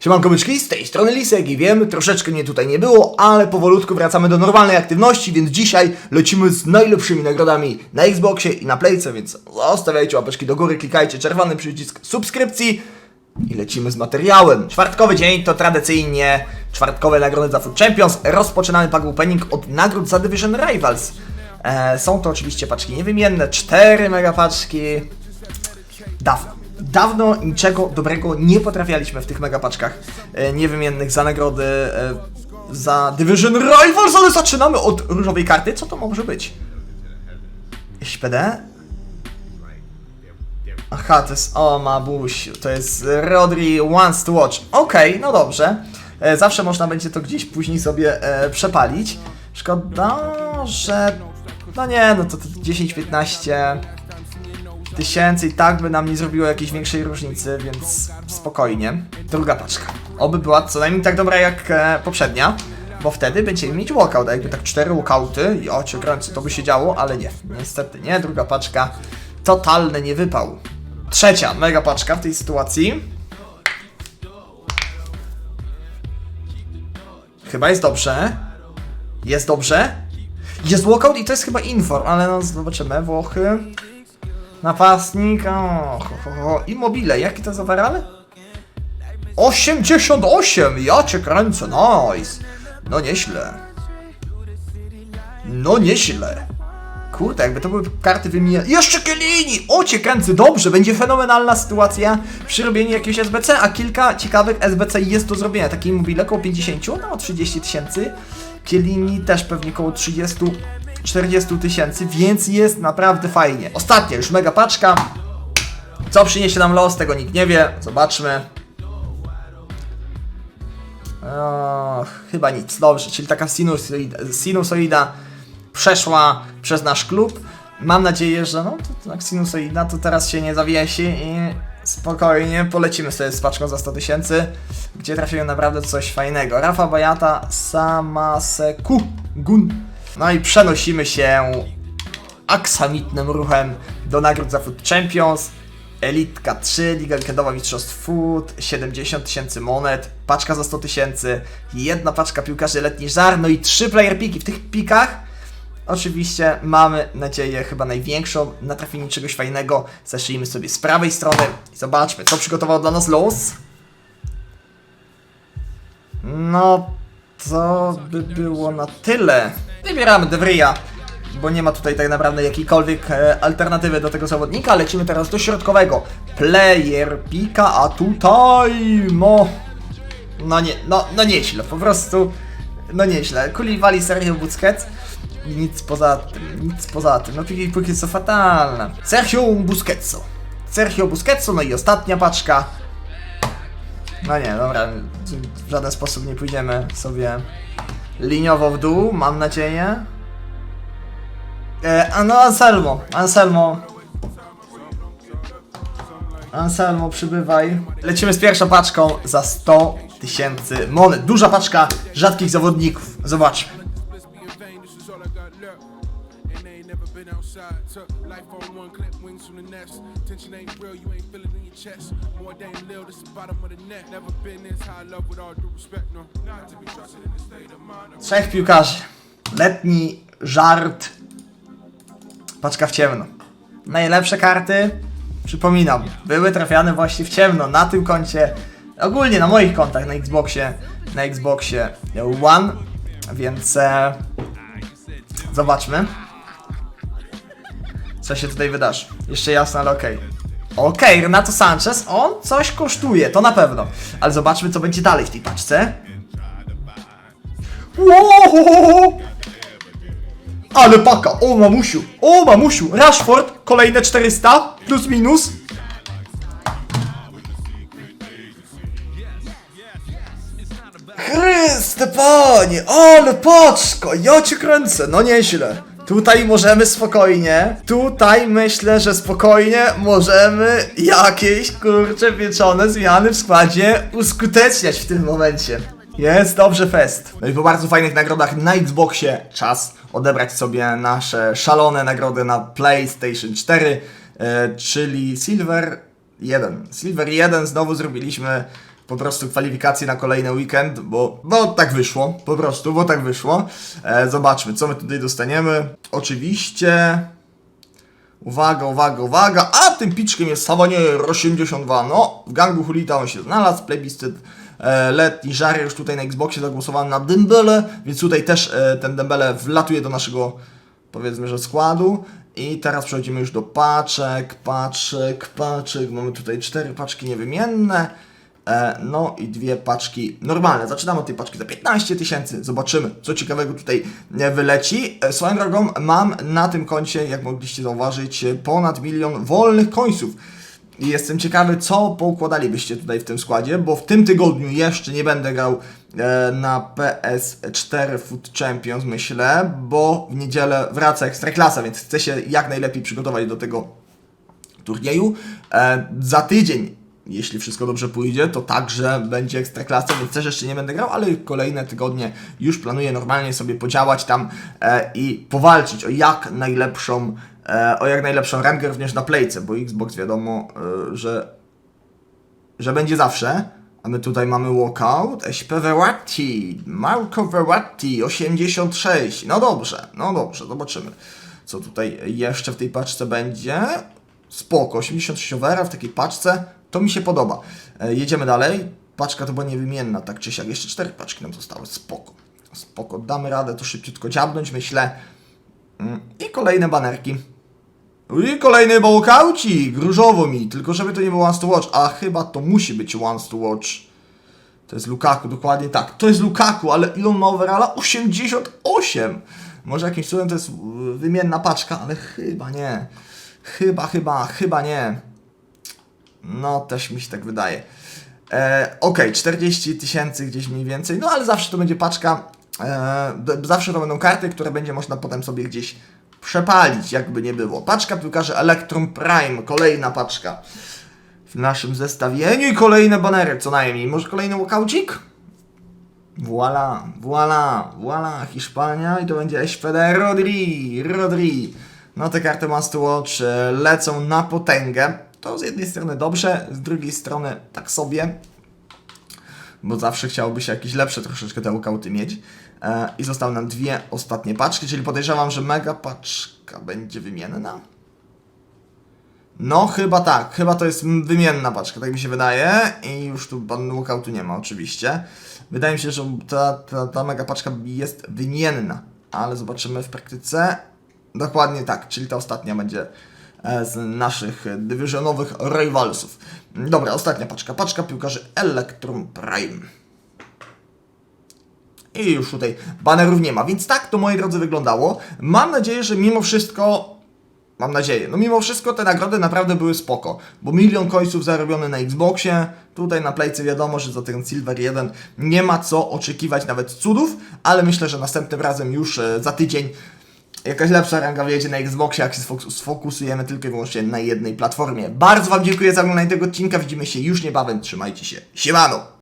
Siemanko byczki, z tej strony Lisek i wiem, troszeczkę mnie tutaj nie było, ale powolutku wracamy do normalnej aktywności, więc dzisiaj lecimy z najlepszymi nagrodami na Xboxie i na Playce, więc zostawiajcie łapeczki do góry, klikajcie czerwony przycisk subskrypcji i lecimy z materiałem. Czwartkowy dzień to tradycyjnie czwartkowe nagrody za Food Champions. Rozpoczynamy pack opening od nagród za Division Rivals. E, są to oczywiście paczki niewymienne, cztery mega paczki. Dawno. Dawno niczego dobrego nie potrafialiśmy w tych megapaczkach e, niewymiennych za nagrody e, za Division Rivals, ale zaczynamy od różowej karty. Co to może być? SPD? Aha, to jest... O, mabuś, to jest Rodri Wants to Watch. Okej, no dobrze. E, zawsze można będzie to gdzieś później sobie e, przepalić. Szkoda, że... No nie, no to, to 10-15 tysięcy i tak by nam nie zrobiło jakiejś większej różnicy, więc spokojnie. Druga paczka. Oby była co najmniej tak dobra jak e, poprzednia, bo wtedy będziemy mieć walkout, jakby tak cztery walkouty i o cię to by się działo, ale nie, niestety nie. Druga paczka, totalny niewypał. Trzecia mega paczka w tej sytuacji. Chyba jest dobrze. Jest dobrze. Jest walkout i to jest chyba inform, ale no zobaczymy. Włochy. Napastnik. O, ho, ho, ho. Immobile. Jaki to overall? 88! Ja cię kręcę, nice! No nieźle. No nieźle. Kurde, jakby to były karty wymienione. Jeszcze Kielini! O cię kręcę, dobrze, będzie fenomenalna sytuacja przy robieniu jakiegoś SBC, a kilka ciekawych SBC jest do zrobienia. Takie immobile około 50, no 30 tysięcy. Kielini też pewnie około 30 40 tysięcy, więc jest naprawdę fajnie. Ostatnia już mega paczka. Co przyniesie nam los, tego nikt nie wie. Zobaczmy. O, chyba nic. Dobrze, czyli taka sinusoida, sinusoida przeszła przez nasz klub. Mam nadzieję, że no to tak sinusoida to teraz się nie zawiesi i spokojnie polecimy sobie z paczką za 100 tysięcy, gdzie trafiłem naprawdę coś fajnego. Rafa Bajata, Samaseku, Gun. No i przenosimy się aksamitnym ruchem do nagród za Food Champions. Elitka 3, Liga Weekendowa Mistrzostw Food, 70 tysięcy monet, paczka za 100 tysięcy, jedna paczka piłkarzy letni żar, no i trzy player piki. W tych pikach oczywiście mamy nadzieję chyba największą na trafienie czegoś fajnego. Zacznijmy sobie z prawej strony i zobaczmy, co przygotował dla nas los. No, to by było na tyle. Wybieramy Devria, bo nie ma tutaj tak naprawdę jakiejkolwiek e, alternatywy do tego zawodnika. Lecimy teraz do środkowego. Player pika, a tutaj mo... No nie, no, no nieźle, po prostu... No nieźle. Kuliwali Sergio Busquets. Nic poza tym, nic poza tym. No póki, póki co fatalne. Sergio Busquetso. Sergio Busquetso, no i ostatnia paczka. No nie, dobra, w żaden sposób nie pójdziemy sobie liniowo w dół, mam nadzieję. E, a no Anselmo, Anselmo. Anselmo, przybywaj. Lecimy z pierwszą paczką za 100 tysięcy monet. Duża paczka rzadkich zawodników. Zobaczmy. Took life on one clip, wings from the nest. Tension ain't real, you ain't in your chest. More than this the bottom of the net. Never been this high love with all due respect, no. Not to be trusted in the state of mind. Trzech piłkarzy. Letni żart. Paczka w ciemno. Najlepsze karty, przypominam, były trafiane właśnie w ciemno na tym koncie. Ogólnie na moich kontach na Xboxie, na Xboxie One, więc e, zobaczmy. Co się tutaj wydarzy. Jeszcze jasno, ale okej. Okej, Renato Sanchez, on coś kosztuje, to na pewno. Ale zobaczmy, co będzie dalej w tej paczce. Wow! Ale paka, o mamusiu, o mamusiu, Rashford, kolejne 400, plus minus. Chryste panie, ale paczka, ja cię kręcę, no nieźle. Tutaj możemy spokojnie, tutaj myślę, że spokojnie możemy jakieś kurcze pieczone zmiany w składzie uskuteczniać w tym momencie. Jest dobrze fest. No i po bardzo fajnych nagrodach na Xboxie czas odebrać sobie nasze szalone nagrody na PlayStation 4, e, czyli Silver 1. Silver 1 znowu zrobiliśmy po prostu kwalifikacje na kolejny weekend, bo no tak wyszło, po prostu, bo tak wyszło. E, zobaczmy, co my tutaj dostaniemy. Oczywiście... Uwaga, uwaga, uwaga, a tym piczkiem jest Savanier 82, no, w gangu Hulita on się znalazł, plebiscyt e, letni, żary już tutaj na Xboxie zagłosowałem na Dembele, więc tutaj też e, ten Dembele wlatuje do naszego, powiedzmy, że składu. I teraz przechodzimy już do paczek, paczek, paczek, mamy tutaj cztery paczki niewymienne, no i dwie paczki normalne. Zaczynamy od tej paczki za 15 tysięcy, zobaczymy, co ciekawego tutaj e, wyleci. E, Swoją drogą, mam na tym koncie, jak mogliście zauważyć, e, ponad milion wolnych końców. I jestem ciekawy, co poukładalibyście tutaj w tym składzie, bo w tym tygodniu jeszcze nie będę grał e, na PS4 Foot Champions, myślę, bo w niedzielę wraca Ekstraklasa, więc chcę się jak najlepiej przygotować do tego turnieju. E, za tydzień, jeśli wszystko dobrze pójdzie, to także będzie Ekstraklasa, więc też jeszcze nie będę grał, ale kolejne tygodnie już planuję normalnie sobie podziałać tam e, i powalczyć o jak najlepszą e, o jak najlepszą rangę również na playce, bo Xbox wiadomo, e, że że będzie zawsze. A my tutaj mamy walkout. SP Verratti, Marco Verratti, 86. No dobrze, no dobrze, zobaczymy. Co tutaj jeszcze w tej paczce będzie. Spoko, 86 overa w takiej paczce. To mi się podoba. E, jedziemy dalej. Paczka to była niewymienna, tak czy siak. Jeszcze cztery paczki nam zostały. Spoko. Spoko, damy radę to szybciutko dziabnąć, myślę. Mm, I kolejne banerki. I kolejny walkoucik, różowo mi, tylko żeby to nie był once to watch, a chyba to musi być once to watch. To jest Lukaku, dokładnie tak. To jest Lukaku, ale ile ma overalla? 88! Może jakimś cudem to jest y, wymienna paczka, ale chyba nie. Chyba, chyba, chyba nie. No, też mi się tak wydaje. E, Okej, 40 tysięcy gdzieś mniej więcej, no ale zawsze to będzie paczka, e, zawsze to będą karty, które będzie można potem sobie gdzieś przepalić, jakby nie było. Paczka piłkarzy Electrum Prime, kolejna paczka w naszym zestawieniu i kolejne banery co najmniej. Może kolejny walkoucik? Voila, voila, voila, Hiszpania i to będzie SPD Rodri, Rodri. No te karty Must Watch e, lecą na potęgę. To z jednej strony dobrze, z drugiej strony tak sobie, bo zawsze chciałoby się jakieś lepsze troszeczkę te walkouty mieć. E, I zostały nam dwie ostatnie paczki, czyli podejrzewam, że mega paczka będzie wymienna. No, chyba tak. Chyba to jest wymienna paczka, tak mi się wydaje. I już tu walkoutu nie ma, oczywiście. Wydaje mi się, że ta, ta, ta mega paczka jest wymienna, ale zobaczymy w praktyce. Dokładnie tak, czyli ta ostatnia będzie z naszych dywizjonowych rivalsów. Dobra, ostatnia paczka. Paczka piłkarzy Electrum Prime. I już tutaj banerów nie ma, więc tak to moi drodzy wyglądało. Mam nadzieję, że mimo wszystko Mam nadzieję. No mimo wszystko te nagrody naprawdę były spoko, bo milion końców zarobiony na Xboxie, tutaj na Playce wiadomo, że za ten Silver 1 nie ma co oczekiwać nawet cudów, ale myślę, że następnym razem już e, za tydzień jakaś lepsza ranga wyjedzie na Xboxie, jak się sfok- sfokusujemy tylko i wyłącznie na jednej platformie. Bardzo Wam dziękuję za oglądanie tego odcinka, widzimy się już niebawem, trzymajcie się, siemano!